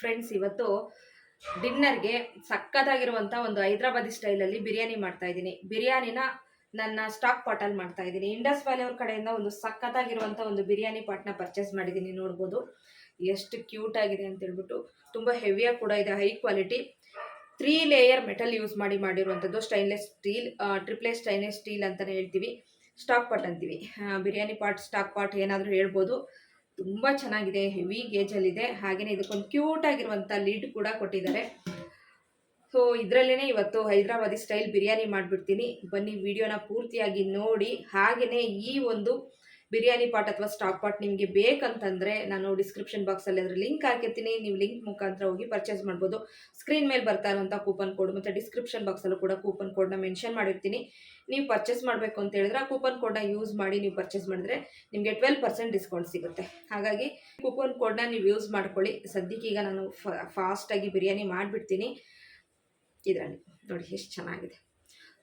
Friends ಇವತ್ತು ಡಿನ್ನರ್ಗೆ ಸಕ್ಕತ್ತಾಗಿರುವಂಥ ಒಂದು ಹೈದ್ರಾಬಾದಿ ಸ್ಟೈಲಲ್ಲಿ ಬಿರಿಯಾನಿ ಮಾಡ್ತಾ ಇದ್ದೀನಿ. ಬಿರಿಯಾನಿನ ನನ್ನ ಸ್ಟಾಕ್ ಪಾಟಲ್ಲಿ ಮಾಡ್ತಾ ಇದ್ದೀನಿ. ಇಂಡಸ್ ವ್ಯಾಲಿ ಅವ್ರ ಕಡೆಯಿಂದ ಒಂದು ಸಕ್ಕತ್ತಾಗಿರುವಂಥ ಒಂದು ಬಿರಿಯಾನಿ ಪಾಟ್ನ ಪರ್ಚೇಸ್ ಮಾಡಿದ್ದೀನಿ ನೋಡ್ಬೋದು. ಎಷ್ಟು ಕ್ಯೂಟ್ ಆಗಿದೆ ಅಂತ ಹೇಳ್ಬಿಟ್ಟು ತುಂಬ ಹೆವಿಯಾಗಿ ಕೂಡ ಇದೆ high quality three layer metal use ಮಾಡಿ ಮಾಡಿರುವಂಥದ್ದು stainless steel triple stainless steel ಅಂತಲೇ ಹೇಳ್ತೀವಿ. ಸ್ಟಾಕ್ ಪಾಟ್ ಅಂತೀವಿ. ಬಿರಿಯಾನಿ ಪಾಟ್ ಸ್ಟಾಕ್ ಪಾಟ್ ಏನಾದರೂ ಹೇಳ್ಬೋದು. ತುಂಬ ಚೆನ್ನಾಗಿದೆ ಹೆವಿ ಇದೆ. ಹಾಗೆಯೇ ಇದಕ್ಕೊಂದು ಕ್ಯೂಟ್ ಆಗಿರುವಂತ ಲೀಡ್ ಕೂಡ ಕೊಟ್ಟಿದ್ದಾರೆ. ಸೊ ಇದರಲ್ಲೇ ಇವತ್ತು ಹೈದರಾಬಾದಿ ಸ್ಟೈಲ್ ಬಿರಿಯಾನಿ ಮಾಡಿಬಿಡ್ತೀನಿ. ಬನ್ನಿ ವಿಡಿಯೋನ ಪೂರ್ತಿಯಾಗಿ ನೋಡಿ. ಹಾಗೆಯೇ ಈ ಒಂದು ಬಿರಿಯಾನಿ ಪಾಟ್ ಅಥವಾ ಸ್ಟಾಕ್ ಪಾಟ್ ನಿಮಗೆ ಬೇಕಂತಂದರೆ ನಾನು ಡಿಸ್ಕ್ರಿಪ್ಷನ್ ಬಾಕ್ಸಲ್ಲಿ ಅದರ ಲಿಂಕ್ ಹಾಕಿರ್ತೀನಿ. ನೀವು ಲಿಂಕ್ ಮುಖಾಂತರ ಹೋಗಿ ಪರ್ಚೇಸ್ ಮಾಡ್ಬೋದು. ಸ್ಕ್ರೀನ್ ಮೇಲೆ ಬರ್ತಾ ಇರುವಂಥ ಕೂಪನ್ ಕೋಡ್ ಮತ್ತು ಡಿಸ್ಕ್ರಿಪ್ಷನ್ ಬಾಕ್ಸಲ್ಲೂ ಕೂಡ ಕೂಪನ್ ಕೋಡ್ನ ಮೆನ್ಷನ್ ಮಾಡಿರ್ತೀನಿ. ನೀವು ಪರ್ಚೇಸ್ ಮಾಡಬೇಕು ಅಂತ ಹೇಳಿದ್ರೆ ಆ ಕೂಪನ್ ಕೋಡ್ನ ಯೂಸ್ ಮಾಡಿ ನೀವು ಪರ್ಚೇಸ್ ಮಾಡಿದ್ರೆ ನಿಮಗೆ ಟ್ವೆಲ್ ಪರ್ಸೆಂಟ್ ಡಿಸ್ಕೌಂಟ್ ಸಿಗುತ್ತೆ. ಹಾಗಾಗಿ ಕೂಪನ್ ಕೋಡ್ನ ನೀವು ಯೂಸ್ ಮಾಡ್ಕೊಳ್ಳಿ. ಸದ್ಯಕ್ಕೆ ಈಗ ನಾನು ಫಾಸ್ಟಾಗಿ ಬಿರಿಯಾನಿ ಮಾಡಿಬಿಡ್ತೀನಿ. ಇದರಲ್ಲಿ ನೋಡಿ ಎಷ್ಟು ಚೆನ್ನಾಗಿದೆ.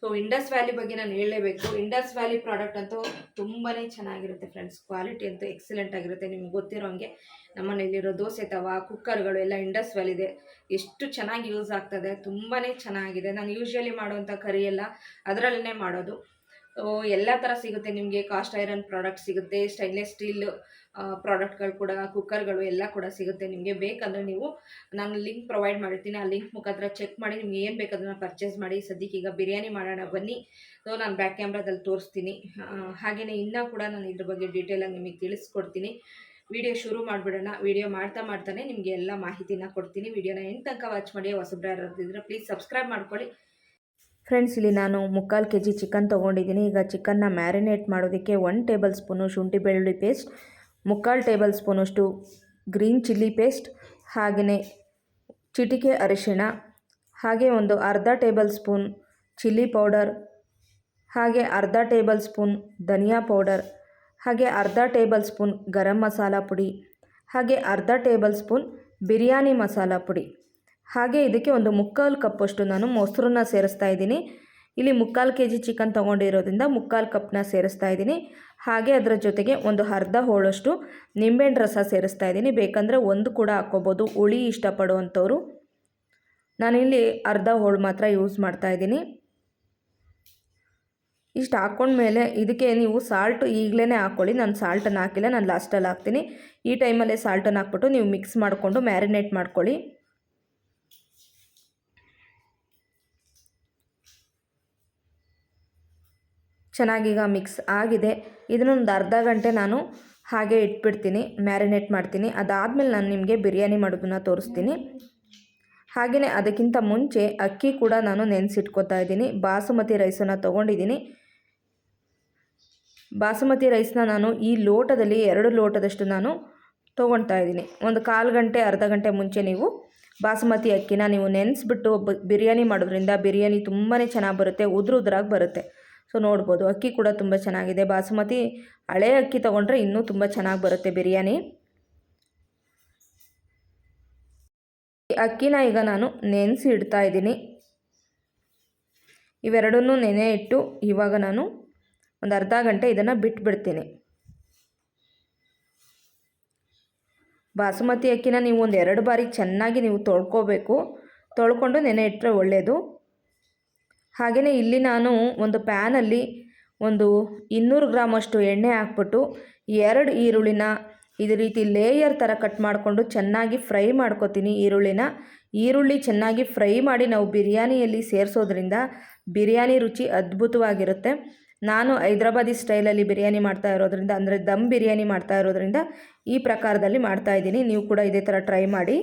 ಸೊ ಇಂಡಸ್ ವ್ಯಾಲಿ ಬಗ್ಗೆ ನಾನು ಹೇಳಲೇಬೇಕು. ಇಂಡಸ್ ವ್ಯಾಲಿ ಪ್ರಾಡಕ್ಟ್ ಅಂತೂ ತುಂಬಾ ಚೆನ್ನಾಗಿರುತ್ತೆ ಫ್ರೆಂಡ್ಸ್ ಕ್ವಾಲಿಟಿ ಅಂತೂ ಎಕ್ಸಲೆಂಟ್ ಆಗಿರುತ್ತೆ. ನಿಮ್ಗೆ ಗೊತ್ತಿರೋ ಹಂಗೆ ನಮ್ಮನೇಲಿರೋ ದೋಸೆ ತವ ಕುಕ್ಕರ್ಗಳು ಎಲ್ಲ ಇಂಡಸ್ ವ್ಯಾಲಿದೆ ಎಷ್ಟು ಚೆನ್ನಾಗಿ ಯೂಸ್ ಆಗ್ತದೆ. ತುಂಬಾ ಚೆನ್ನಾಗಿದೆ. ನಾನು ಯೂಶ್ವಲಿ ಮಾಡುವಂಥ ಕರಿ ಎಲ್ಲ ಅದರಲ್ಲೇ ಮಾಡೋದು. ಸೊ ಎಲ್ಲ ಥರ ಸಿಗುತ್ತೆ. ನಿಮಗೆ ಕಾಸ್ಟ್ ಐರನ್ ಪ್ರಾಡಕ್ಟ್ ಸಿಗುತ್ತೆ ಸ್ಟೈನ್ಲೆಸ್ ಸ್ಟೀಲ್ ಪ್ರಾಡಕ್ಟ್ಗಳು ಕೂಡ, ಕುಕ್ಕರ್ಗಳು ಎಲ್ಲ ಕೂಡ ಸಿಗುತ್ತೆ ನಿಮಗೆ. ಬೇಕಂದರೆ ನೀವು ನಾನು ಲಿಂಕ್ ಪ್ರೊವೈಡ್ ಮಾಡಿರ್ತೀನಿ. ಆ ಲಿಂಕ್ ಮುಖಾಂತರ ಚೆಕ್ ಮಾಡಿ, ನಿಮ್ಗೆ ಏನು ಬೇಕು ಅದನ್ನು ಪರ್ಚೇಸ್ ಮಾಡಿ. ಸದ್ಯಕ್ಕೆ ಈಗ ಬಿರಿಯಾನಿ ಮಾಡೋಣ ಬನ್ನಿ. ಸೊ ನಾನು ಬ್ಯಾಕ್ ಕ್ಯಾಮ್ರಾದಲ್ಲಿ ತೋರಿಸ್ತೀನಿ. ಹಾಗೆಯೇ ಇನ್ನೂ ಕೂಡ ನಾನು ಇದ್ರ ಬಗ್ಗೆ ಡೀಟೇಲಾಗಿ ನಿಮಗೆ ತಿಳಿಸ್ಕೊಡ್ತೀನಿ. ವಿಡಿಯೋ ಶುರು ಮಾಡಿಬಿಡೋಣ. ವಿಡಿಯೋ ಮಾಡ್ತಾ ಮಾಡ್ತಾನೆ ನಿಮಗೆ ಎಲ್ಲ ಮಾಹಿತಿನ ಕೊಡ್ತೀನಿ. ವಿಡಿಯೋನ ಎಂಟು ತನಕ ವಾಚ್ ಮಾಡಿ ಹೊಸಬ್ರ ಯಾರಾದ್ರು ಇದ್ರೆ ಪ್ಲೀಸ್ ಸಬ್ಸ್ಕ್ರೈಬ್ ಮಾಡ್ಕೊಳ್ಳಿ. ಫ್ರೆಂಡ್ಸ್ ಇಲ್ಲಿ ನಾನು ಮುಕ್ಕಾಲು ಕೆ ಜಿ ಚಿಕನ್ ತೊಗೊಂಡಿದ್ದೀನಿ. ಈಗ ಚಿಕನ್ನ ಮ್ಯಾರಿನೇಟ್ ಮಾಡೋದಕ್ಕೆ ಒನ್ ಟೇಬಲ್ ಸ್ಪೂನು ಶುಂಠಿ ಬೆಳ್ಳುಳ್ಳಿ ಪೇಸ್ಟ್ ಮುಕ್ಕಾಲು ಟೇಬಲ್ ಸ್ಪೂನಷ್ಟು ಗ್ರೀನ್ ಚಿಲ್ಲಿ ಪೇಸ್ಟ್, ಹಾಗೆಯೇ ಚಿಟಿಕೆ ಅರಿಶಿಣ, ಹಾಗೆ ಒಂದು ಅರ್ಧ ಟೇಬಲ್ ಸ್ಪೂನ್ ಚಿಲ್ಲಿ ಪೌಡರ್, ಹಾಗೆ ಅರ್ಧ ಟೇಬಲ್ ಸ್ಪೂನ್ ಧನಿಯಾ ಪೌಡರ್, ಹಾಗೆ ಅರ್ಧ ಟೇಬಲ್ ಸ್ಪೂನ್ ಗರಂ ಮಸಾಲ ಪುಡಿ, ಹಾಗೆ ಅರ್ಧ ಟೇಬಲ್ ಸ್ಪೂನ್ ಬಿರಿಯಾನಿ ಮಸಾಲ ಪುಡಿ. ಹಾಗೆ ಇದಕ್ಕೆ ಒಂದು ಮುಕ್ಕಾಲು ಕಪ್ಪಷ್ಟು ನಾನು ಮೊಸರನ್ನ ಸೇರಿಸ್ತಾ ಇದ್ದೀನಿ. ಇಲ್ಲಿ ಮುಕ್ಕಾಲು ಕೆ ಜಿ ಚಿಕನ್ ತೊಗೊಂಡಿರೋದ್ರಿಂದ ಮುಕ್ಕಾಲು ಕಪ್ನ ಸೇರಿಸ್ತಾ ಇದ್ದೀನಿ. ಹಾಗೆ ಅದರ ಜೊತೆಗೆ ಒಂದು ಅರ್ಧ ಹೋಳಷ್ಟು ನಿಂಬೆಹಣ್ಣು ರಸ ಸೇರಿಸ್ತಾ ಇದ್ದೀನಿ. ಬೇಕಂದರೆ ಒಂದು ಕೂಡ ಹಾಕ್ಕೋಬೋದು. ಹುಳಿ ಇಷ್ಟಪಡುವಂಥವ್ರು. ನಾನಿಲ್ಲಿ ಅರ್ಧ ಹೋಳು ಮಾತ್ರ ಯೂಸ್ ಮಾಡ್ತಾ ಇದ್ದೀನಿ. ಇಷ್ಟು ಹಾಕ್ಕೊಂಡ್ಮೇಲೆ ಇದಕ್ಕೆ ನೀವು ಸಾಲ್ಟ್ ಈಗಲೇ ಹಾಕ್ಕೊಳ್ಳಿ. ನಾನು ಸಾಲ್ಟನ್ನು ಹಾಕಿಲ್ಲ, ನಾನು ಲಾಸ್ಟಲ್ಲಿ ಹಾಕ್ತೀನಿ. ಈ ಟೈಮಲ್ಲೇ ಸಾಲ್ಟನ್ನು ಹಾಕ್ಬಿಟ್ಟು ನೀವು ಮಿಕ್ಸ್ ಮಾಡಿಕೊಂಡು ಮ್ಯಾರಿನೇಟ್ ಮಾಡ್ಕೊಳ್ಳಿ. ಚೆನ್ನಾಗೀಗ ಮಿಕ್ಸ್ ಆಗಿದೆ. ಇದನ್ನೊಂದು ಅರ್ಧ ಗಂಟೆ ನಾನು ಹಾಗೆ ಇಟ್ಬಿಡ್ತೀನಿ ಮ್ಯಾರಿನೇಟ್ ಮಾಡ್ತೀನಿ. ಅದಾದಮೇಲೆ ನಾನು ನಿಮಗೆ ಬಿರಿಯಾನಿ ಮಾಡೋದನ್ನ ತೋರಿಸ್ತೀನಿ. ಹಾಗೆಯೇ ಅದಕ್ಕಿಂತ ಮುಂಚೆ ಅಕ್ಕಿ ಕೂಡ ನಾನು ನೆನೆಸಿಟ್ಕೋತಾ ಇದ್ದೀನಿ. ಬಾಸುಮತಿ ರೈಸನ್ನು ತೊಗೊಂಡಿದ್ದೀನಿ. ಬಾಸುಮತಿ ರೈಸ್ನ ನಾನು ಈ ಲೋಟದಲ್ಲಿ ಎರಡು ಲೋಟದಷ್ಟು ನಾನು ತೊಗೊಳ್ತಾ ಇದ್ದೀನಿ. ಒಂದು ಕಾಲು ಗಂಟೆ, ಅರ್ಧ ಗಂಟೆ ಮುಂಚೆ ನೀವು ಬಾಸುಮತಿ ಅಕ್ಕಿನ ನೀವು ನೆನೆಸ್ಬಿಟ್ಟು ಬಿರಿಯಾನಿ ಮಾಡೋದ್ರಿಂದ ಬಿರಿಯಾನಿ ತುಂಬಾ ಚೆನ್ನಾಗಿ ಬರುತ್ತೆ ಉದುರು ಉದುರಾಗಿ ಬರುತ್ತೆ. ಸೊ ನೋಡ್ಬೋದು, ಅಕ್ಕಿ ಕೂಡ ತುಂಬ ಚೆನ್ನಾಗಿದೆ. ಬಾಸುಮತಿ ಹಳೆ ಅಕ್ಕಿ ತೊಗೊಂಡ್ರೆ ಇನ್ನೂ ತುಂಬ ಚೆನ್ನಾಗಿ ಬರುತ್ತೆ ಬಿರಿಯಾನಿ. ಅಕ್ಕಿನ ಈಗ ನಾನು ನೆನೆಸಿ ಇಡ್ತಾ ಇದ್ದೀನಿ. ಇವೆರಡನ್ನೂ ನೆನೆ ಇಟ್ಟು ಇವಾಗ ನಾನು ಒಂದು ಅರ್ಧ ಗಂಟೆ ಇದನ್ನು ಬಿಟ್ಬಿಡ್ತೀನಿ. ಬಾಸುಮತಿ ಅಕ್ಕಿನ ನೀವು ಒಂದು ಎರಡು ಬಾರಿ ಚೆನ್ನಾಗಿ ನೀವು ತೊಳ್ಕೊಬೇಕು. ತೊಳ್ಕೊಂಡು ನೆನೆ ಇಟ್ಟರೆ ಒಳ್ಳೆಯದು ಹಾಗೆಯೇ ಇಲ್ಲಿ ನಾನು ಒಂದು ಪ್ಯಾನಲ್ಲಿ ಒಂದು ಇನ್ನೂರು ಗ್ರಾಮಷ್ಟು ಎಣ್ಣೆ ಹಾಕ್ಬಿಟ್ಟು ಎರಡು ಈರುಳ್ಳಿನ ಇದೇ ರೀತಿ ಲೇಯರ್ ಥರ ಕಟ್ ಮಾಡಿಕೊಂಡು ಚೆನ್ನಾಗಿ ಫ್ರೈ ಮಾಡ್ಕೊತೀನಿ ಈರುಳ್ಳಿನ. ಈರುಳ್ಳಿ ಚೆನ್ನಾಗಿ ಫ್ರೈ ಮಾಡಿ ನಾವು ಬಿರಿಯಾನಿಯಲ್ಲಿ ಸೇರಿಸೋದ್ರಿಂದ ಬಿರಿಯಾನಿ ರುಚಿ ಅದ್ಭುತವಾಗಿರುತ್ತೆ. ನಾನು ಹೈದ್ರಾಬಾದಿ ಸ್ಟೈಲಲ್ಲಿ ಬಿರಿಯಾನಿ ಮಾಡ್ತಾ ಇರೋದ್ರಿಂದ, ಅಂದರೆ ದಮ್ ಬಿರಿಯಾನಿ ಮಾಡ್ತಾ ಇರೋದ್ರಿಂದ ಈ ಪ್ರಕಾರದಲ್ಲಿ ಮಾಡ್ತಾ ಇದ್ದೀನಿ. ನೀವು ಕೂಡ ಇದೇ ಥರ ಟ್ರೈ ಮಾಡಿ.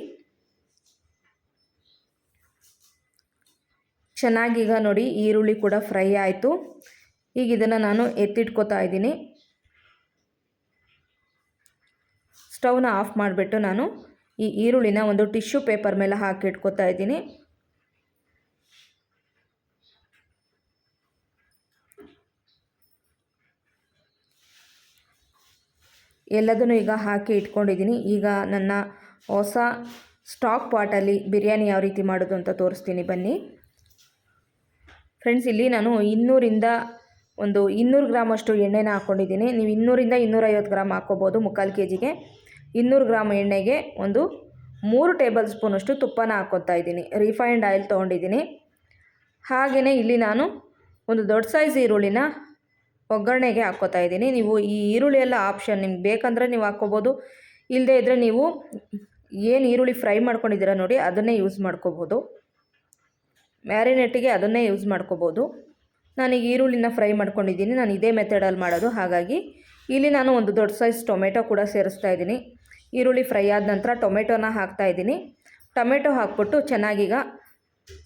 ಚೆನ್ನಾಗೀಗ ನೋಡಿ ಈರುಳ್ಳಿ ಕೂಡ ಫ್ರೈ ಆಯಿತು. ಈಗ ಇದನ್ನು ನಾನು ಎತ್ತಿಟ್ಕೋತಾ ಇದ್ದೀನಿ. ಸ್ಟವ್ನ ಆಫ್ ಮಾಡಿಬಿಟ್ಟು ನಾನು ಈ ಈರುಳ್ಳಿನ ಒಂದು ಟಿಶ್ಯೂ ಪೇಪರ್ ಮೇಲೆ ಹಾಕಿ ಇಟ್ಕೋತಾ ಇದ್ದೀನಿ. ಎಲ್ಲದನ್ನು ಈಗ ಹಾಕಿ ಇಟ್ಕೊಂಡಿದ್ದೀನಿ. ಈಗ ನನ್ನ ಹೊಸ ಸ್ಟಾಕ್ ಪಾಟಲ್ಲಿ ಬಿರಿಯಾನಿ ಯಾವ ರೀತಿ ಮಾಡೋದು ಅಂತ ತೋರಿಸ್ತೀನಿ. ಬನ್ನಿ. ಫ್ರೆಂಡ್ಸ್ ಇಲ್ಲಿ ನಾನು ಇನ್ನೂರಿಂದ ಒಂದು ಇನ್ನೂರು ಗ್ರಾಮಷ್ಟು ಎಣ್ಣೆನ ಹಾಕ್ಕೊಂಡಿದ್ದೀನಿ ನೀವು ಇನ್ನೂರಿಂದ ಇನ್ನೂರೈವತ್ತು ಗ್ರಾಮ್ ಹಾಕ್ಕೋಬೋದು ಮುಕ್ಕಾಲು ಕೆ ಜಿಗೆ ಇನ್ನೂರು ಗ್ರಾಮ್ ಎಣ್ಣೆಗೆ ಒಂದು ಮೂರು ಟೇಬಲ್ ಸ್ಪೂನಷ್ಟು ತುಪ್ಪನ ಹಾಕ್ಕೊತಾ ಇದ್ದೀನಿ. ರಿಫೈನ್ಡ್ ಆಯಿಲ್ ತೊಗೊಂಡಿದ್ದೀನಿ. ಹಾಗೆಯೇ ಇಲ್ಲಿ ನಾನು ಒಂದು ದೊಡ್ಡ ಸೈಜ್ ಈರುಳ್ಳಿನ ಒಗ್ಗರಣೆಗೆ ಹಾಕ್ಕೋತಾ ಇದ್ದೀನಿ. ನೀವು ಈ ಈರುಳ್ಳಿ ಎಲ್ಲ ಆಪ್ಷನ್ ನಿಮ್ಗೆ ಬೇಕಂದರೆ ನೀವು ಹಾಕ್ಕೋಬೋದು. ಇಲ್ಲದೇ ಇದ್ದರೆ ನೀವು ಏನು ಈರುಳ್ಳಿ ಫ್ರೈ ಮಾಡ್ಕೊಂಡಿದ್ದೀರ ನೋಡಿ, ಅದನ್ನೇ ಯೂಸ್ ಮಾಡ್ಕೋಬೋದು. ಮ್ಯಾರಿನೇಟಿಗೆ ಅದನ್ನೇ ಯೂಸ್ ಮಾಡ್ಕೋಬೋದು. ನಾನೀಗ ಈರುಳ್ಳಿನ ಫ್ರೈ ಮಾಡ್ಕೊಂಡಿದ್ದೀನಿ. ನಾನು ಇದೇ ಮೆಥಡಲ್ಲಿ ಮಾಡೋದು. ಹಾಗಾಗಿ ಇಲ್ಲಿ ನಾನು ಒಂದು ದೊಡ್ಡ ಸೈಜ್ ಟೊಮೆಟೊ ಕೂಡ ಸೇರಿಸ್ತಾ ಇದ್ದೀನಿ. ಈರುಳ್ಳಿ ಫ್ರೈ ಆದ ನಂತರ ಟೊಮೆಟೊನ ಹಾಕ್ತಾ ಇದ್ದೀನಿ. ಟೊಮೆಟೊ ಹಾಕ್ಬಿಟ್ಟು ಚೆನ್ನಾಗೀಗ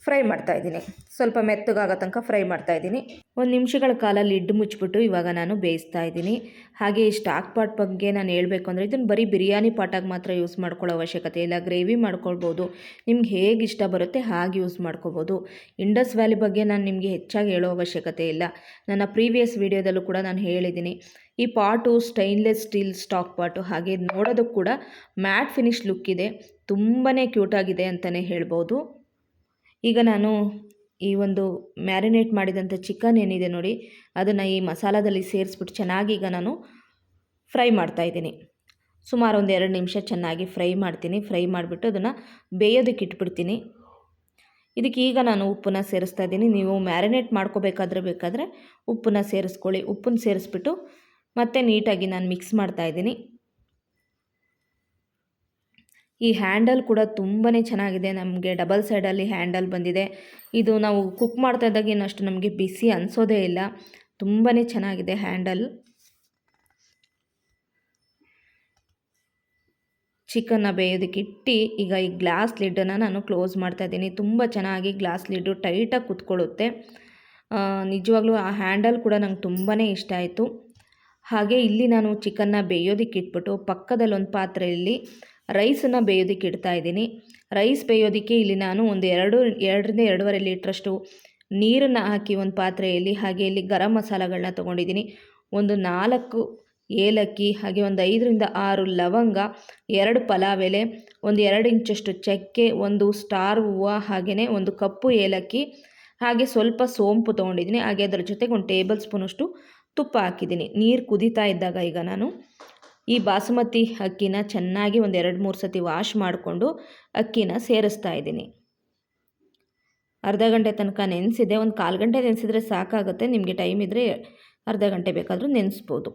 ಫ್ರೈ ಮಾಡ್ತಾ ಇದ್ದೀನಿ. ಸ್ವಲ್ಪ ಮೆತ್ತಗಾಗೋ ತನಕ ಫ್ರೈ ಮಾಡ್ತಾ ಇದ್ದೀನಿ. ಒಂದು ನಿಮಿಷಗಳ ಕಾಲ ಲಿಡ್ ಮುಚ್ಚಿಬಿಟ್ಟು ಇವಾಗ ನಾನು ಬೇಯಿಸ್ತಾ ಇದ್ದೀನಿ. ಹಾಗೆ ಈ ಸ್ಟಾಕ್ ಪಾಟ್ ಬಗ್ಗೆ ನಾನು ಹೇಳಬೇಕು ಅಂದರೆ ಇದನ್ನು ಬರೀ ಬಿರಿಯಾನಿ ಪಾಟಾಗಿ ಮಾತ್ರ ಯೂಸ್ ಮಾಡ್ಕೊಳ್ಳೋ ಅವಶ್ಯಕತೆ ಇಲ್ಲ. ಗ್ರೇವಿ ಮಾಡ್ಕೊಳ್ಬೋದು. ನಿಮ್ಗೆ ಹೇಗೆ ಇಷ್ಟ ಬರುತ್ತೆ ಹಾಗೆ ಯೂಸ್ ಮಾಡ್ಕೋಬೋದು ಇಂಡಸ್ ವ್ಯಾಲಿ ಬಗ್ಗೆ ನಾನು ನಿಮಗೆ ಹೆಚ್ಚಾಗಿ ಹೇಳೋ ಅವಶ್ಯಕತೆ ಇಲ್ಲ. ನನ್ನ ಪ್ರೀವಿಯಸ್ ವಿಡಿಯೋದಲ್ಲೂ ಕೂಡ ನಾನು ಹೇಳಿದ್ದೀನಿ. ಈ pot stainless steel stock pot ಹಾಗೆ ನೋಡೋದಕ್ಕೆ ಕೂಡ ಮ್ಯಾಟ್ ಫಿನಿಶ್ ಲುಕ್ ಇದೆ. ತುಂಬಾ ಕ್ಯೂಟಾಗಿದೆ ಅಂತಲೇ ಹೇಳ್ಬೋದು. ಈಗ ನಾನು ಈ ಒಂದು ಮ್ಯಾರಿನೇಟ್ ಮಾಡಿದಂಥ ಚಿಕನ್ ಏನಿದೆ ನೋಡಿ, ಅದನ್ನು ಈ ಮಸಾಲದಲ್ಲಿ ಸೇರಿಸ್ಬಿಟ್ಟು ಚೆನ್ನಾಗಿ ಈಗ ನಾನು ಫ್ರೈ ಮಾಡ್ತಾಯಿದ್ದೀನಿ ಸುಮಾರು ಒಂದು ಎರಡು ನಿಮಿಷ ಚೆನ್ನಾಗಿ ಫ್ರೈ ಮಾಡ್ತೀನಿ. ಫ್ರೈ ಮಾಡಿಬಿಟ್ಟು ಅದನ್ನು ಬೇಯೋದಕ್ಕೆ ಇಟ್ಬಿಡ್ತೀನಿ. ಇದಕ್ಕೆ ಈಗ ನಾನು ಉಪ್ಪನ್ನ ಸೇರಿಸ್ತಾ ಇದ್ದೀನಿ. ನೀವು ಮ್ಯಾರಿನೇಟ್ ಮಾಡ್ಕೋಬೇಕಾದ್ರೆ ಬೇಕಾದರೆ ಉಪ್ಪನ್ನ ಸೇರಿಸ್ಕೊಳ್ಳಿ. ಉಪ್ಪನ್ನ ಸೇರಿಸ್ಬಿಟ್ಟು ಮತ್ತೆ ನೀಟಾಗಿ ನಾನು ಮಿಕ್ಸ್ ಮಾಡ್ತಾ ಇದ್ದೀನಿ. ಈ ಹ್ಯಾಂಡಲ್ ಕೂಡ ತುಂಬಾ ಚೆನ್ನಾಗಿದೆ. ನಮಗೆ ಡಬಲ್ ಸೈಡಲ್ಲಿ ಹ್ಯಾಂಡಲ್ ಬಂದಿದೆ. ಇದು ನಾವು ಕುಕ್ ಮಾಡ್ತಾ ಇದ್ದಾಗ ಏನಷ್ಟು ನಮಗೆ ಬಿಸಿ ಅನಿಸೋದೇ ಇಲ್ಲ. ತುಂಬಾ ಚೆನ್ನಾಗಿದೆ ಹ್ಯಾಂಡಲ್. ಚಿಕನ್ನ ಬೇಯೋದಕ್ಕೆ ಇಟ್ಟು ಈಗ ಈ ಗ್ಲಾಸ್ ಲಿಡ್ಡನ್ನು ನಾನು ಕ್ಲೋಸ್ ಮಾಡ್ತಾ ಇದ್ದೀನಿ. ತುಂಬ ಚೆನ್ನಾಗಿ ಗ್ಲಾಸ್ ಲಿಡ್ಡು ಟೈಟಾಗಿ ಕುತ್ಕೊಳ್ಳುತ್ತೆ. ನಿಜವಾಗ್ಲೂ ಆ ಹ್ಯಾಂಡಲ್ ಕೂಡ ನಂಗೆ ತುಂಬಾ ಇಷ್ಟ ಆಯಿತು. ಹಾಗೆ ಇಲ್ಲಿ ನಾನು ಚಿಕನ್ನ ಬೇಯೋದಕ್ಕೆ ಇಟ್ಬಿಟ್ಟು ಪಕ್ಕದಲ್ಲೊಂದು ಪಾತ್ರೆಯಲ್ಲಿ ರೈಸನ್ನು ಬೇಯೋದಕ್ಕೆ ಇಡ್ತಾ ಇದ್ದೀನಿ. ರೈಸ್ ಬೇಯೋದಕ್ಕೆ ಇಲ್ಲಿ ನಾನು ಒಂದು ಎರಡು, ಎರಡರಿಂದ ಎರಡೂವರೆ ಲೀಟ್ರಷ್ಟು ನೀರನ್ನು ಹಾಕಿ ಒಂದು ಪಾತ್ರೆಯಲ್ಲಿ ಹಾಗೆ ಇಲ್ಲಿ ಗರಂ ಮಸಾಲಗಳನ್ನ ತೊಗೊಂಡಿದ್ದೀನಿ. ಒಂದು ನಾಲ್ಕು ಏಲಕ್ಕಿ, ಹಾಗೆ ಒಂದು ಐದರಿಂದ ಆರು ಲವಂಗ, ಎರಡು ಪಲಾವ್ ಎಲೆ ಒಂದು ಎರಡು ಇಂಚಷ್ಟು ಚಕ್ಕೆ, ಒಂದು ಸ್ಟಾರ್ ಹೂವು, ಹಾಗೆಯೇ ಒಂದು ಕಪ್ಪು ಏಲಕ್ಕಿ, ಹಾಗೆ ಸ್ವಲ್ಪ ಸೋಂಪು ತೊಗೊಂಡಿದ್ದೀನಿ. ಹಾಗೆ ಅದರ ಜೊತೆಗೆ ಒಂದು ಟೇಬಲ್ ಸ್ಪೂನಷ್ಟು ತುಪ್ಪ ಹಾಕಿದ್ದೀನಿ. ನೀರು ಕುದೀತಾ ಇದ್ದಾಗ ಈಗ ನಾನು ಈ ಬಾಸುಮತಿ ಅಕ್ಕಿನ ಚೆನ್ನಾಗಿ ಒಂದು ಎರಡು ಮೂರು ಸತಿ ವಾಶ್ ಮಾಡಿಕೊಂಡು ಅಕ್ಕಿನ ಸೇರಿಸ್ತಾ ಇದ್ದೀನಿ. ಅರ್ಧ ಗಂಟೆ ತನಕ ನೆನೆಸಿದೆ, ಒಂದು ಕಾಲು ಗಂಟೆ ನೆನೆಸಿದ್ರೆ ಸಾಕಾಗುತ್ತೆ, ನಿಮಗೆ ಟೈಮ್ ಇದ್ದರೆ ಅರ್ಧ ಗಂಟೆ ಬೇಕಾದರೂ ನೆನೆಸ್ಬೋದು.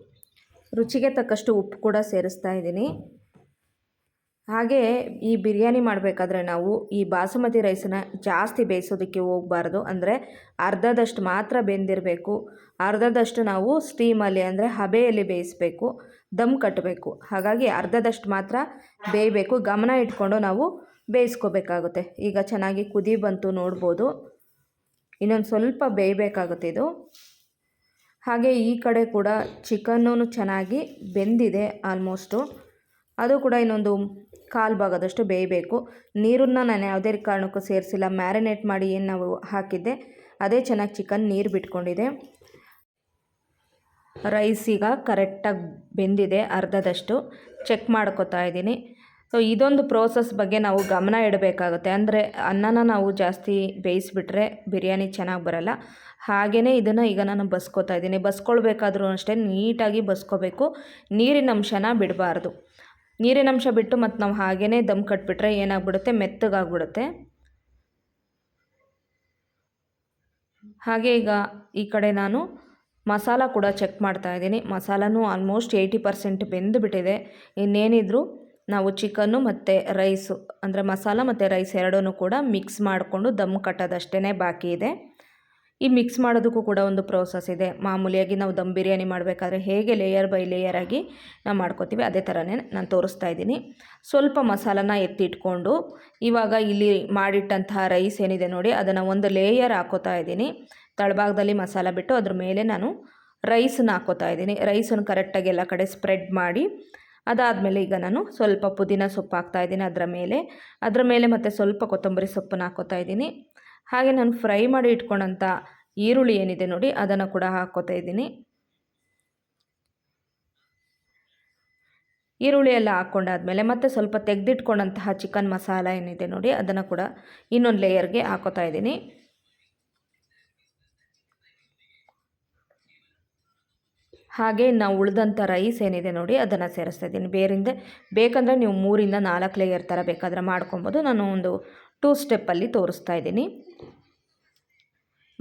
ರುಚಿಗೆ ತಕ್ಕಷ್ಟು ಉಪ್ಪು ಕೂಡ ಸೇರಿಸ್ತಾ ಇದ್ದೀನಿ. ಹಾಗೆ ಈ ಬಿರಿಯಾನಿ ಮಾಡಬೇಕಾದ್ರೆ ನಾವು ಈ ಬಾಸುಮತಿ ರೈಸನ್ನ ಜಾಸ್ತಿ ಬೇಯಿಸೋದಕ್ಕೆ ಹೋಗಬಾರ್ದು, ಅಂದರೆ ಅರ್ಧದಷ್ಟು ಮಾತ್ರ ಬೆಂದಿರಬೇಕು. ಅರ್ಧದಷ್ಟು ನಾವು ಸ್ಟೀಮಲ್ಲಿ ಅಂದರೆ ಹಬೆಯಲ್ಲಿ ಬೇಯಿಸಬೇಕು. ದಮ್ ಕಟ್ಟಬೇಕು ಹಾಗಾಗಿ ಅರ್ಧದಷ್ಟು ಮಾತ್ರ ಬೇಯಬೇಕು. ಗಮನ ಇಟ್ಕೊಂಡು ನಾವು ಬೇಯಿಸ್ಕೋಬೇಕಾಗುತ್ತೆ. ಈಗ ಚೆನ್ನಾಗಿ ಕುದಿ ಬಂತು ನೋಡ್ಬೋದು. ಇನ್ನೊಂದು ಸ್ವಲ್ಪ ಬೇಯಬೇಕಾಗುತ್ತೆ ಇದು. ಹಾಗೆ ಈ ಕಡೆ ಕೂಡ ಚಿಕನ್ನು ಚೆನ್ನಾಗಿ ಬೆಂದಿದೆ ಆಲ್ಮೋಸ್ಟು. ಅದು ಕೂಡ ಇನ್ನೊಂದು ಕಾಲು ಭಾಗದಷ್ಟು ಬೇಯಬೇಕು. ನೀರನ್ನು ನಾನು ಯಾವುದೇ ಕಾರಣಕ್ಕೂ ಸೇರಿಸಿಲ್ಲ. ಮ್ಯಾರಿನೇಟ್ ಮಾಡಿ ಏನು ನಾವು ಹಾಕಿದ್ದೆ, ಅದೇ ಚೆನ್ನಾಗಿ ಚಿಕನ್ ನೀರು ಬಿಟ್ಕೊಂಡಿದೆ. ರೈಸ್ ಈಗ ಕರೆಕ್ಟಾಗಿ ಬೆಂದಿದೆ, ಅರ್ಧದಷ್ಟು. ಚೆಕ್ ಮಾಡ್ಕೋತಾ ಇದ್ದೀನಿ. ಸೊ ಇದೊಂದು ಪ್ರೋಸೆಸ್ ಬಗ್ಗೆ ನಾವು ಗಮನ ಇಡಬೇಕಾಗುತ್ತೆ. ಅಂದರೆ ಅನ್ನನ ನಾವು ಜಾಸ್ತಿ ಬೇಯಿಸಿಬಿಟ್ರೆ ಬಿರಿಯಾನಿ ಚೆನ್ನಾಗಿ ಬರಲ್ಲ. ಹಾಗೆಯೇ ಇದನ್ನು ಈಗ ನಾನು ಬಸ್ಕೋತಾ ಇದ್ದೀನಿ. ಬಸ್ಕೊಳ್ಬೇಕಾದ್ರೂ ಅಷ್ಟೇ ನೀಟಾಗಿ ಬಸ್ಕೋಬೇಕು. ನೀರಿನ ಅಂಶನ ಬಿಡಬಾರ್ದು. ನೀರಿನ ಅಂಶ ಬಿಟ್ಟು ಮತ್ತು ನಾವು ಹಾಗೆಯೇ ದಮ್ ಕಟ್ಬಿಟ್ರೆ ಏನಾಗ್ಬಿಡುತ್ತೆ? ಮೆತ್ತಗಾಗ್ಬಿಡುತ್ತೆ. ಹಾಗೆ ಈಗ ಈ ಕಡೆ ನಾನು ಮಸಾಲ ಕೂಡ ಚೆಕ್ ಮಾಡ್ತಾ ಇದ್ದೀನಿ. ಮಸಾಲನೂ ಆಲ್ಮೋಸ್ಟ್ ಏಯ್ಟಿ ಪರ್ಸೆಂಟ್ ಬೆಂದುಬಿಟ್ಟಿದೆ. ಇನ್ನೇನಿದ್ರು ನಾವು ಚಿಕನ್ನು ಮತ್ತು ರೈಸು ಅಂದರೆ ಮಸಾಲ ಮತ್ತು ರೈಸ್ ಎರಡೂ ಕೂಡ ಮಿಕ್ಸ್ ಮಾಡಿಕೊಂಡು ದಮ್ ಕಟ್ಟೋದಷ್ಟೇ ಬಾಕಿ ಇದೆ. ಈ ಮಿಕ್ಸ್ ಮಾಡೋದಕ್ಕೂ ಕೂಡ ಒಂದು ಪ್ರೋಸೆಸ್ ಇದೆ. ಮಾಮೂಲಿಯಾಗಿ ನಾವು ದಮ್ ಬಿರಿಯಾನಿ ಮಾಡಬೇಕಾದ್ರೆ ಹೇಗೆ ಲೇಯರ್ ಬೈ ಲೇಯರ್ ಆಗಿ ನಾವು ಮಾಡ್ಕೋತೀವಿ ಅದೇ ಥರನೇ ನಾನು ತೋರಿಸ್ತಾ ಇದ್ದೀನಿ. ಸ್ವಲ್ಪ ಮಸಾಲನ ಎತ್ತಿಟ್ಕೊಂಡು ಇವಾಗ ಇಲ್ಲಿ ಮಾಡಿಟ್ಟಂತಹ ರೈಸ್ ಏನಿದೆ ನೋಡಿ, ಅದನ್ನು ಒಂದು ಲೇಯರ್ ಹಾಕೋತಾ ಇದ್ದೀನಿ. ತಳಭಾಗದಲ್ಲಿ ಮಸಾಲ ಬಿಟ್ಟು ಅದ್ರ ಮೇಲೆ ನಾನು ರೈಸನ್ನು ಹಾಕೋತಾ ಇದ್ದೀನಿ. ರೈಸನ್ನು ಕರೆಕ್ಟಾಗಿ ಎಲ್ಲ ಕಡೆ ಸ್ಪ್ರೆಡ್ ಮಾಡಿ, ಅದಾದಮೇಲೆ ಈಗ ನಾನು ಸ್ವಲ್ಪ ಪುದೀನ ಸೊಪ್ಪು ಹಾಕ್ತಾ ಇದ್ದೀನಿ ಅದರ ಮೇಲೆ. ಅದರ ಮೇಲೆ ಮತ್ತು ಸ್ವಲ್ಪ ಕೊತ್ತಂಬರಿ ಸೊಪ್ಪನ್ನು ಹಾಕೋತಾ ಇದ್ದೀನಿ. ಹಾಗೆ ನಾನು ಫ್ರೈ ಮಾಡಿ ಇಟ್ಕೊಂಡಂಥ ಈರುಳ್ಳಿ ಏನಿದೆ ನೋಡಿ, ಅದನ್ನು ಕೂಡ ಹಾಕೋತಾ ಇದ್ದೀನಿ. ಈರುಳ್ಳಿ ಎಲ್ಲ ಹಾಕ್ಕೊಂಡಾದ್ಮೇಲೆ ಮತ್ತೆ ಸ್ವಲ್ಪ ತೆಗೆದಿಟ್ಕೊಂಡಂತಹ ಚಿಕನ್ ಮಸಾಲ ಏನಿದೆ ನೋಡಿ, ಅದನ್ನು ಕೂಡ ಇನ್ನೊಂದು ಲೇಯರ್ಗೆ ಹಾಕೋತಾ ಇದ್ದೀನಿ. ಹಾಗೆ ನಾವು ಉಳಿದಂಥ ರೈಸ್ ಏನಿದೆ ನೋಡಿ ಅದನ್ನು ಸೇರಿಸ್ತಾ ಇದ್ದೀನಿ. ಬೇರಿಂದ ಬೇಕಂದರೆ ನೀವು ಮೂರಿಂದ ನಾಲ್ಕು ಲೇಯರ್ ಥರ ಬೇಕಾದರೆ ಮಾಡ್ಕೊಬೋದು. ನಾನು ಒಂದು ಟೂ ಸ್ಟೆಪ್ಪಲ್ಲಿ ತೋರಿಸ್ತಾ ಇದ್ದೀನಿ.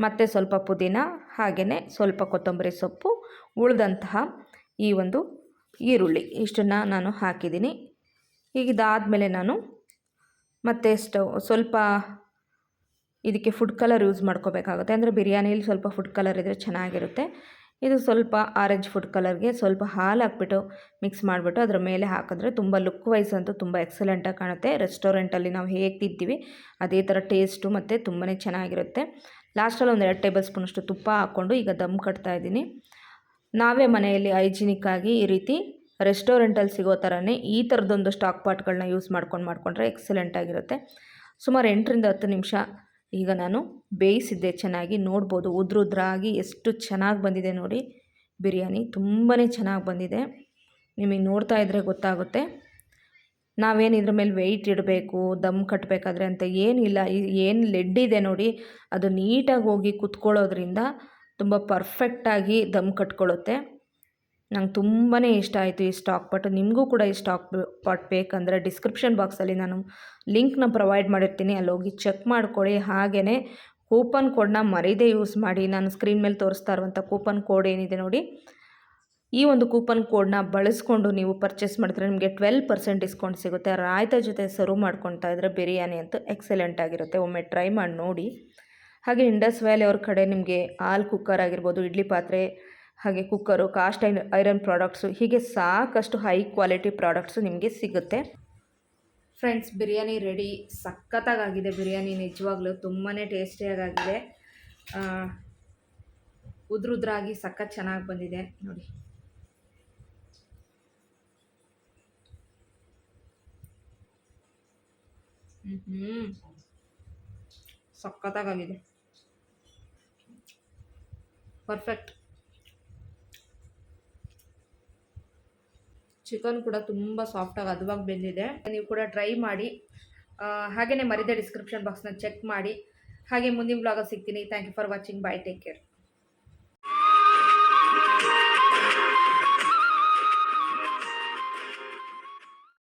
ಮತ್ತು ಸ್ವಲ್ಪ ಪುದೀನ ಹಾಗೆಯೇ ಸ್ವಲ್ಪ ಕೊತ್ತಂಬರಿ ಸೊಪ್ಪು, ಉಳಿದಂತಹ ಈ ಒಂದು ಈರುಳ್ಳಿ. ಇಷ್ಟನ್ನು ನಾನು ಹಾಕಿದ್ದೀನಿ. ಈಗ ಇದಾದಮೇಲೆ ನಾನು ಮತ್ತೆ ಸ್ಟವ್ ಸ್ವಲ್ಪ ಇದಕ್ಕೆ ಫುಡ್ ಕಲರ್ ಯೂಸ್ ಮಾಡ್ಕೋಬೇಕಾಗುತ್ತೆ. ಅಂದರೆ ಬಿರಿಯಾನಿಲಿ ಸ್ವಲ್ಪ ಫುಡ್ ಕಲರ್ ಇದ್ದರೆ ಚೆನ್ನಾಗಿರುತ್ತೆ. ಇದು ಸ್ವಲ್ಪ ಆರೆಂಜ್ ಫುಡ್ ಕಲರ್ಗೆ ಸ್ವಲ್ಪ ಹಾಲು ಹಾಕ್ಬಿಟ್ಟು ಮಿಕ್ಸ್ ಮಾಡಿಬಿಟ್ಟು ಅದರ ಮೇಲೆ ಹಾಕಿದ್ರೆ ತುಂಬ ಲುಕ್ ವೈಸ್ ಅಂತೂ ತುಂಬ ಎಕ್ಸಲೆಂಟಾಗಿ ಕಾಣುತ್ತೆ. ರೆಸ್ಟೋರೆಂಟಲ್ಲಿ ನಾವು ಹೇಗೆ ತಿಂತೀವಿ ಅದೇ ಥರ ಟೇಸ್ಟು ಮತ್ತು ತುಂಬಾ ಚೆನ್ನಾಗಿರುತ್ತೆ. ಲಾಸ್ಟಲ್ಲಿ ಒಂದು ಎರಡು ಟೇಬಲ್ ಸ್ಪೂನಷ್ಟು ತುಪ್ಪ ಹಾಕ್ಕೊಂಡು ಈಗ ದಮ್ ಕಟ್ತಾ ಇದ್ದೀನಿ. ನಾವೇ ಮನೆಯಲ್ಲಿ ಹೈಜಿನಿಕ್ಕಾಗಿ ಈ ರೀತಿ ರೆಸ್ಟೋರೆಂಟಲ್ಲಿ ಸಿಗೋ ಥರನೇ ಈ ಥರದೊಂದು ಸ್ಟಾಕ್ ಪಾಟ್ಗಳನ್ನ ಯೂಸ್ ಮಾಡ್ಕೊಂಡು ಮಾಡಿಕೊಂಡ್ರೆ ಎಕ್ಸಲೆಂಟಾಗಿರುತ್ತೆ. ಸುಮಾರು ಎಂಟರಿಂದ ಹತ್ತು ನಿಮಿಷ ಈಗ ನಾನು ಬೇಯಿಸಿದ್ದೆ, ಚೆನ್ನಾಗಿ ನೋಡ್ಬೋದು. ಉದ್ರ ಉದ್ರಾಗಿ ಎಷ್ಟು ಚೆನ್ನಾಗಿ ಬಂದಿದೆ ನೋಡಿ. ಬಿರಿಯಾನಿ ತುಂಬಾ ಚೆನ್ನಾಗಿ ಬಂದಿದೆ. ನಿಮಗೆ ನೋಡ್ತಾ ಇದ್ದರೆ ಗೊತ್ತಾಗುತ್ತೆ. ನಾವೇನು ಇದ್ರ ಮೇಲೆ ವೆಯ್ಟ್ ಇಡಬೇಕು, ದಮ್ ಕಟ್ಟಬೇಕಾದ್ರೆ ಅಂತ ಏನಿಲ್ಲ ಏನು ಲೆಡ್ ಇದೆ ನೋಡಿ, ಅದು ನೀಟಾಗಿ ಹೋಗಿ ಕುತ್ಕೊಳ್ಳೋದ್ರಿಂದ ತುಂಬ ಪರ್ಫೆಕ್ಟಾಗಿ ದಮ್ ಕಟ್ಕೊಳ್ಳುತ್ತೆ. ನಂಗೆ ತುಂಬಾ ಇಷ್ಟ ಆಯಿತು ಈ ಸ್ಟಾಕ್ ಪಾಟ್ ನಿಮಗೂ ಕೂಡ ಈ ಸ್ಟಾಕ್ ಪಾಟ್ ಬೇಕಂದರೆ ಡಿಸ್ಕ್ರಿಪ್ಷನ್ ಬಾಕ್ಸಲ್ಲಿ ನಾನು ಲಿಂಕ್ನ ಪ್ರೊವೈಡ್ ಮಾಡಿರ್ತೀನಿ. ಅಲ್ಲಿ ಹೋಗಿ ಚೆಕ್ ಮಾಡ್ಕೊಳ್ಳಿ. ಹಾಗೆಯೇ ಕೂಪನ್ ಕೋಡ್ನ ಮರೀದೇ ಯೂಸ್ ಮಾಡಿ. ನಾನು ಸ್ಕ್ರೀನ್ ಮೇಲೆ ತೋರಿಸ್ತಾ ಇರುವಂಥ ಕೂಪನ್ ಕೋಡ್ ಏನಿದೆ ನೋಡಿ. ಈ ಒಂದು ಕೂಪನ್ ಕೋಡ್ನ ಬಳಸ್ಕೊಂಡು ನೀವು ಪರ್ಚೇಸ್ ಮಾಡಿದ್ರೆ ನಿಮಗೆ ಟ್ವೆಲ್ ಪರ್ಸೆಂಟ್ ಡಿಸ್ಕೌಂಟ್ ಸಿಗುತ್ತೆ. ರಾಯ್ತ ಜೊತೆ ಸರ್ವ್ ಮಾಡ್ಕೊತಾ ಇದ್ದರೆ ಬಿರಿಯಾನಿ ಅಂತೂ ಎಕ್ಸಲೆಂಟ್ ಆಗಿರುತ್ತೆ. ಒಮ್ಮೆ ಟ್ರೈ ಮಾಡಿ ನೋಡಿ. ಹಾಗೆ ಇಂಡಸ್ ವ್ಯಾಲಿ ಅವ್ರ ಕಡೆ ನಿಮಗೆ ಹಾಲು ಕುಕ್ಕರ್ ಆಗಿರ್ಬೋದು, ಇಡ್ಲಿ ಪಾತ್ರೆ ಹಾಗೆ ಕುಕ್ಕರು ಕಾಸ್ಟ್ ಐರನ್ ಪ್ರಾಡಕ್ಟ್ಸು ಹೀಗೆ ಸಾಕಷ್ಟು ಹೈ ಕ್ವಾಲಿಟಿ ಪ್ರಾಡಕ್ಟ್ಸು ನಿಮಗೆ ಸಿಗುತ್ತೆ. ಫ್ರೆಂಡ್ಸ್ ಬಿರಿಯಾನಿ ರೆಡಿ ಸಖತ್ತಾಗಿದೆ ಬಿರಿಯಾನಿ ನಿಜವಾಗ್ಲೂ ತುಂಬಾ ಟೇಸ್ಟಿಯಾಗಿದೆ ಉದ್ರುದ್ರಾಗಿ ಸಖತ್ ಚೆನ್ನಾಗಿ ಬಂದಿದೆ. ನೋಡಿ. ಹ್ಞೂ ಸಖತ್ತಾಗಿದೆ ಪರ್ಫೆಕ್ಟ್ ಚಿಕನ್ ಕೂಡ ತುಂಬ ಸಾಫ್ಟಾಗಿ ಹದವಾಗಿ ಬೆಂದಿದೆ. ನೀವು ಕೂಡ ಟ್ರೈ ಮಾಡಿ. ಹಾಗೆಯೇ ಮರಿದೆ ಡಿಸ್ಕ್ರಿಪ್ಷನ್ ಬಾಕ್ಸ್ನ ಚೆಕ್ ಮಾಡಿ. ಹಾಗೆ ಮುಂದಿನ ಬ್ಲಾಗಲ್ಲಿ ಸಿಗ್ತೀನಿ. Thank you for watching bye take care